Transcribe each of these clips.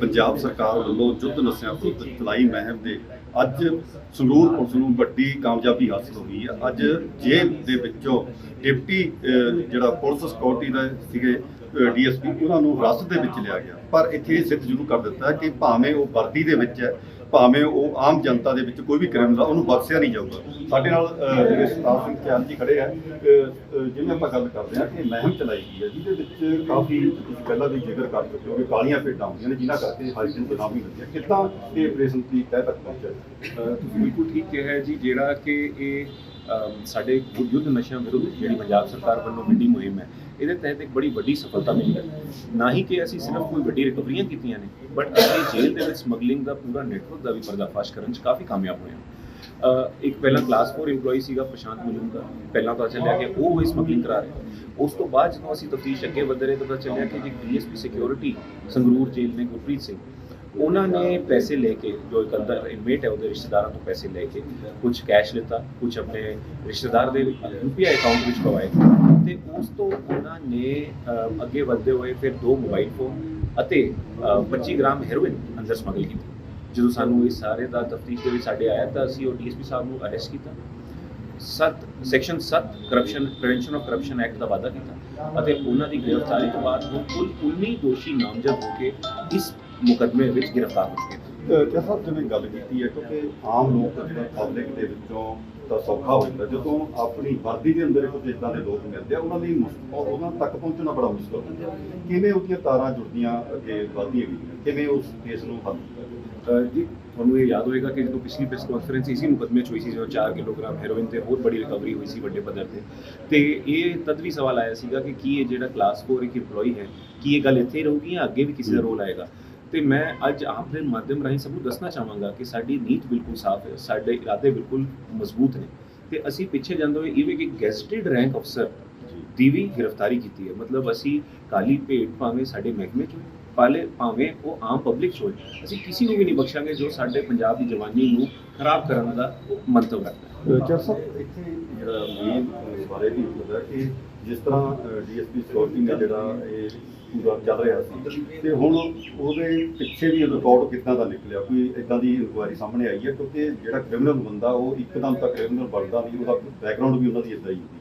ਪੰਜਾਬ ਸਰਕਾਰ ਵੱਲੋਂ ਯੁੱਧ ਨਸ਼ਿਆਂ ਵਿਰੁੱਧ ਚਲਾਈ ਮੁਹਿੰਮ ਦੇ ਅੱਜ ਸੰਗਰੂਰ ਪੁਲਿਸ ਨੂੰ ਵੱਡੀ ਕਾਮਯਾਬੀ ਹਾਸਲ ਹੋਈ ਹੈ। ਅੱਜ ਜੇਲ੍ਹ ਦੇ ਵਿੱਚੋਂ ਡਿਪਟੀ ਜਿਹੜਾ ਪੁਲਿਸ ਸਿਕਿਉਰਿਟੀ ਦਾ ਸੀਗੇ ਡੀਐਸਪੀ, ਉਹਨਾਂ ਨੂੰ ਹਿਰਾਸਤ ਦੇ ਵਿੱਚ ਲਿਆ ਗਿਆ। ਪਰ ਇੱਥੇ ਇਹ ਸਿੱਧ ਜ਼ਰੂਰ ਕਰ ਦਿੱਤਾ ਕਿ ਭਾਵੇਂ ਉਹ ਵਰਦੀ ਦੇ ਵਿੱਚ ਹੈ ਭਾਵੇਂ ਉਹ ਆਮ ਜਨਤਾ ਦੇ ਵਿੱਚ ਕੋਈ ਵੀ ਕ੍ਰਿਮਨਲ ਆ, ਉਹਨੂੰ ਬਖਸ਼ਿਆ ਨਹੀਂ ਜਾਊਗਾ। ਸਾਡੇ ਨਾਲ ਜਿਹੜੇ ਸਤਾਰ ਸਿੰਘ ਚਾਰ ਜੀ ਖੜੇ ਆ ਜਿਵੇਂ ਆਪਾਂ ਗੱਲ ਕਰਦੇ ਆ ਕਿ ਮਹਿਮ ਚਲਾਈ ਗਈ ਹੈ, ਜਿਹਦੇ ਵਿੱਚ ਕਾਫੀ ਤੁਸੀਂ ਪਹਿਲਾਂ ਵੀ ਜ਼ਿਕਰ ਕਰ ਚੁੱਕੇ ਹੋ ਕਿ ਕਾਲੀਆਂ ਭੇਡਾਂ ਹੁੰਦੀਆਂ ਨੇ, ਜਿਨ੍ਹਾਂ ਕਰਕੇ ਹਾਈਜਨ ਬਦਨਾਮੀ ਹੁੰਦੀ ਹੈ ਕਿੱਦਾਂ ਇਹ ਆਪਰੇਸ਼ਨ ਦੀ ਤਹਿ ਤੱਕ ਪਹੁੰਚਿਆ? ਤੁਸੀਂ ਬਿਲਕੁਲ ਠੀਕ ਕਿਹਾ ਜੀ, ਜਿਹੜਾ ਕਿ ਇਹ ਸਾਡੇ ਯੁੱਧ ਨਸ਼ਿਆਂ ਵਿਰੁੱਧ ਜਿਹੜੀ ਪੰਜਾਬ ਸਰਕਾਰ ਵੱਲੋਂ ਵੱਡੀ ਮੁਹਿੰਮ ਹੈ, ਇਹਦੇ ਤਹਿਤ ਇੱਕ ਬੜੀ ਵੱਡੀ ਸਫਲਤਾ ਮਿਲੀ ਹੈ। ਨਾ ਹੀ ਕਿ ਅਸੀਂ ਸਿਰਫ ਕੋਈ ਵੱਡੀ ਰਿਕਵਰੀਆਂ ਕੀਤੀਆਂ ਨੇ ਬਟ ਅਸੀਂ ਜੇਲ੍ਹ ਦੇ ਵਿੱਚ ਸਮਗਲਿੰਗ ਦਾ ਪੂਰਾ ਨੈਟਵਰਕ ਦਾ ਵੀ ਪਰਦਾਫਾਸ਼ ਕਰਨ 'ਚ ਕਾਫੀ ਕਾਮਯਾਬ ਹੋਏ ਹਾਂ। ਇੱਕ ਪਹਿਲਾਂ ਕਲਾਸ 4 EMPLOYE ਸੀਗਾ, ਪ੍ਰਸ਼ਾਂਤ ਮਜੂਮਦਾਰ, ਪਹਿਲਾਂ ਤਾਂ ਚੱਲਿਆ ਕਿ ਉਹ ਹੀ ਸਮਗਲਿੰਗ ਕਰਾ ਰਿਹਾ ਉਸ ਤੋਂ ਬਾਅਦ ਜਦੋਂ ਅਸੀਂ ਤਫਤੀਸ਼ ਅੱਗੇ ਵਧ ਰਹੇ, ਤਾਂ ਚੱਲਿਆ ਕਿ ਜੀ ਡੀਐਸਪੀ ਸਿਕਿਉਰਿਟੀ ਸੰਗਰੂਰ ਜੇਲ੍ਹ ਨੇ ਗੁਰਪ੍ਰੀਤ ਸਿੰਘ ਉਹਨਾਂ ਨੇ ਪੈਸੇ ਲੈ ਕੇ, ਜੋ ਇੱਕ ਅੰਦਰ ਇਨਮੇਟ ਹੈ, ਉਹਦੇ ਰਿਸ਼ਤੇਦਾਰਾਂ ਤੋਂ ਪੈਸੇ ਲੈ ਕੇ ਕੁਝ ਕੈਸ਼ ਲਿੱਤਾ, ਕੁਝ ਆਪਣੇ ਰਿਸ਼ਤੇਦਾਰ ਦੇ ਯੂਪੀਆਈ ਅਕਾਊਂਟ ਵਿੱਚ ਪਵਾਏ। ਤੇ ਉਸ ਤੋਂ ਉਹਨਾਂ ਨੇ ਅੱਗੇ ਵਧਦੇ ਹੋਏ ਫਿਰ ਦੋ ਮੋਬਾਈਲ ਫੋਨ ਅਤੇ 25 ਗ੍ਰਾਮ ਹੈਰੋਇਨ ਅੰਦਰ ਸਮਗਲ ਕੀਤੀ। ਜਦੋਂ ਸਾਨੂੰ ਇਹ ਸਾਰੇ ਦਾ ਤਫਤੀਸ਼ ਦੇ ਵਿੱਚ ਸਾਡੇ ਆਇਆ ਤਾਂ ਅਸੀਂ ਉਹ ਡੀਐਸਪੀ ਸਾਹਿਬ ਨੂੰ ਅਰੈਸਟ ਕੀਤਾ। ਸੱਤ section 7 corruption prevention of corruption act ਦਾ ਵਾਅਦਾ ਕੀਤਾ। ਅਤੇ ਉਹਨਾਂ ਦੀ ਗ੍ਰਿਫਤਾਰੀ ਤੋਂ ਬਾਅਦ ਉਹ ਕੁੱਲ 19 ਦੋਸ਼ੀ ਨਾਮਜ਼ਦ ਹੋ ਕੇ ਇਸ ਮੁਕੱਦਮੇ ਵਿੱਚ ਗ੍ਰਿਫਤਾਰ ਹੋ ਚੁੱਕੇ ਕਿਆ ਸਾਹਿਬ ਜਿਵੇਂ ਗੱਲ ਕੀਤੀ ਹੈ ਕਿਉਂਕਿ ਆਮ ਲੋਕ ਜਿਹੜੇ ਪਬਲਿਕ ਦੇ ਵਿੱਚੋਂ ਤਾਂ ਸੌਖਾ ਹੋ ਜਾਂਦਾ। ਜਦੋਂ ਆਪਣੀ ਵਰਦੀ ਦੇ ਅੰਦਰ ਕੁਝ ਇਦਾਂ ਦੇ ਲੋਕ ਮਿਲਦੇ ਆ ਉਹਨਾਂ ਲਈ ਮੁਸ਼ਕ- ਉਹ- ਉਹਨਾਂ ਤੱਕ ਪਹੁੰਚਣਾ ਬੜਾ ਮੁਸ਼ਕਲ ਹੁੰਦਾ ਕਿਵੇਂ ਉਹਦੀਆਂ ਤਾਰਾਂ ਜੁੜਦੀਆਂ ਅੱਗੇ ਵਧਦੀਆਂ ਗਈਆਂ? ਕਿਵੇਂ ਉਸ ਕੇਸ ਨੂੰ ਹੱਲ ਕੀਤਾ ਅਹ ਜੀ ਤੁਹਾਨੂੰ ਇਹ ਯਾਦ ਹੋਏਗਾ ਕਿ ਜਦੋਂ ਪਿਛਲੀ ਪ੍ਰੈਸ ਕਾਨਫਰੰਸ ਇਸੀ ਮੁਕੱਦਮੇ 'ਚ ਹੋਈ ਸੀ ਜਦੋਂ 4 ਕਿਲੋਗ੍ਰਾਮ ਹੈਰੋਇਨ ਤੇ ਹੋਰ ਬੜੀ ਰਿਕਵਰੀ ਹੋਈ ਸੀ ਵੱਡੇ ਪੱਧਰ ਤੇ। ਤੇ ਇਹ ਤਦ ਵੀ ਸਵਾਲ ਆਇਆ ਸੀਗਾ ਕਿ ਕੀ ਇਹ ਜਿਹੜਾ ਕਲਾਸ 4 ਇੱਕ EMPLOYE ਹੈ ਕੀ ਇਹ ਗੱਲ ਇੱਥੇ ਹੀ ਰਹੂਗੀ ਜਾਂ ਅੱਗੇ ਵੀ ਕਿਸੇ ਦਾ ਰੋਲ ਆਏਗਾ? ਤੇ ਮੈਂ ਅੱਜ ਆਪ ਦੇ ਮਾਧਿਅਮ ਰਾਹੀਂ ਸਭ ਨੂੰ ਦੱਸਣਾ ਚਾਹਾਂਗਾ ਕਿ ਸਾਡੀ ਨੀਤ ਬਿਲਕੁਲ ਸਾਫ਼ ਹੈ ਸਾਡੇ ਇਰਾਦੇ ਬਿਲਕੁਲ ਮਜ਼ਬੂਤ ਨੇ ਤੇ ਅਸੀਂ ਪਿੱਛੇ ਜਾਂਦੇ ਹੋਏ ਇਵੇਂ ਕਿ ਗੈਸਟਡ ਰੈਂਕ ਅਫਸਰ ਦੀ ਵੀ ਗ੍ਰਿਫਤਾਰੀ ਕੀਤੀ ਹੈ। ਮਤਲਬ ਅਸੀਂ ਕਾਲੀ ਭੇਟ ਭਾਵੇਂ ਸਾਡੇ ਮਹਿਕਮੇ ਚ ਪਾਲੇ ਭਾਵੇਂ ਉਹ ਆਮ ਪਬਲਿਕ ਚ ਹੋਏ ਅਸੀਂ ਕਿਸੇ ਨੂੰ ਵੀ ਨਹੀਂ ਬਖਸ਼ਾਂਗੇ ਜੋ ਸਾਡੇ ਪੰਜਾਬ ਦੀ ਜਵਾਨੀ ਨੂੰ ਖਰਾਬ ਕਰਨ ਦਾ ਮੰਤਵ ਰੱਖਦਾ ਹੈ। ਚਰ ਸਾਹਿਬ ਇੱਥੇ ਜਿਹੜਾ ਮੇਨ ਬਾਰੇ ਵੀ ਹੁੰਦਾ ਕਿ ਜਿਸ ਤਰ੍ਹਾਂ ਡੀਐਸਪੀ ਸਿਕਿਉਰਿਟੀ ਨੇ ਜਿਹੜਾ ਇਹ ਪੂਰਾ ਚੱਲ ਰਿਹਾ ਸੀ, ਤੇ ਹੁਣ ਉਹਦੇ ਪਿੱਛੇ ਵੀ ਰਿਕਾਰਡ ਕਿੱਦਾਂ ਦਾ ਨਿਕਲਿਆ? ਕੋਈ ਇਦਾਂ ਦੀ ਇਨਕੁਆਇਰੀ ਸਾਹਮਣੇ ਆਈ ਹੈ? ਕਿਉਂਕਿ ਜਿਹੜਾ ਕ੍ਰਿਮੀਨਲ ਬੰਦਾ, ਉਹ ਇੱਕਦਮ ਤਾਂ ਕ੍ਰਿਮੀਨਲ ਬਣਦਾ ਨਹੀਂ, ਉਹਦਾ ਬੈਕਗ੍ਰਾਉਂਡ ਵੀ ਉਹਨਾਂ ਦੀ ਇਦਾਂ ਹੀ ਹੁੰਦੀ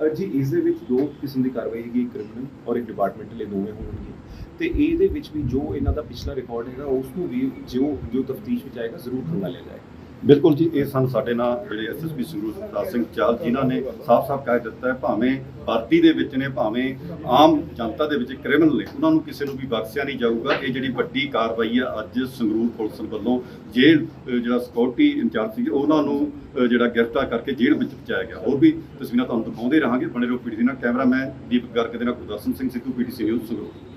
ਹੈ। ਜੀ, ਇਸ ਦੇ ਵਿੱਚ ਦੋ ਕਿਸਮ ਦੀ ਕਾਰਵਾਈ ਹੈਗੀ ਕ੍ਰਿਮੀਨਲ ਔਰ ਇੱਕ ਡਿਪਾਰਟਮੈਂਟਲ ਇਹ ਦੋਵੇਂ ਹੋਣਗੇ। ਤੇ ਇਹਦੇ ਵਿੱਚ ਵੀ ਜੋ ਇਹਨਾਂ ਦਾ ਪਿਛਲਾ ਰਿਕਾਰਡ ਹੈਗਾ, ਉਸ ਨੂੰ ਵੀ ਜੋ ਜੋ ਤਫਤੀਸ਼ ਵਿੱਚ ਆਏਗਾ, ਜ਼ਰੂਰ ਖੰਗਾਲਿਆ ਜਾਏਗਾ। ਬਿਲਕੁਲ ਜੀ, ਇਹ ਸਨ ਸਾਡੇ ਨਾਲ ਜਿਹੜੇ ਐਸਐਸਪੀ ਸੰਗਰੂਰ ਸਿੰਘ ਚਾਲ, ਜਿਨ੍ਹਾਂ ਨੇ ਸਾਫ਼-ਸਾਫ਼ ਕਹਿ ਦਿੱਤਾ ਹੈ, ਭਾਵੇਂ ਭਾਰਤੀ ਦੇ ਵਿੱਚ ਨੇ, ਭਾਵੇਂ ਆਮ ਜਨਤਾ ਦੇ ਵਿੱਚ ਕ੍ਰਿਮੀਨਲ ਨੇ, ਉਹਨਾਂ ਨੂੰ ਕਿਸੇ ਨੂੰ ਵੀ ਬਖਸ਼ਿਆ ਨਹੀਂ ਜਾਊਗਾ। ਇਹ ਜਿਹੜੀ ਵੱਡੀ ਕਾਰਵਾਈ ਹੈ ਅੱਜ ਸੰਗਰੂਰ ਪੁਲਿਸ ਵੱਲੋਂ ਜੇਲ੍ਹ ਜਿਹੜਾ ਸਿਕਿਉਰਿਟੀ ਇੰਚਾਰਜ ਸੀ, ਉਹਨਾਂ ਨੂੰ ਜਿਹੜਾ ਗ੍ਰਿਫਤਾਰ ਕਰਕੇ ਜੇਲ੍ਹ ਵਿੱਚ ਪਹੁੰਚਾਇਆ ਗਿਆ। ਹੋਰ ਵੀ ਤਸਵੀਰਾਂ ਤੁਹਾਨੂੰ ਦਿਖਾਉਂਦੇ ਰਹਾਂਗੇ। ਬਣੇ ਰਹੋ ਪੀਡੀਸੀ ਨਾਲ। ਕੈਮਰਾਮੈਨ ਦੀਪਕ ਗਰਗ ਦੇ ਨਾਲ ਗੁਰਦਰਸ਼ਨ ਸਿੰਘ ਸਿੱਧੂ ਪੀਡੀਸੀ ਨਿਊਜ਼ ਸੰਗਰੂਰ।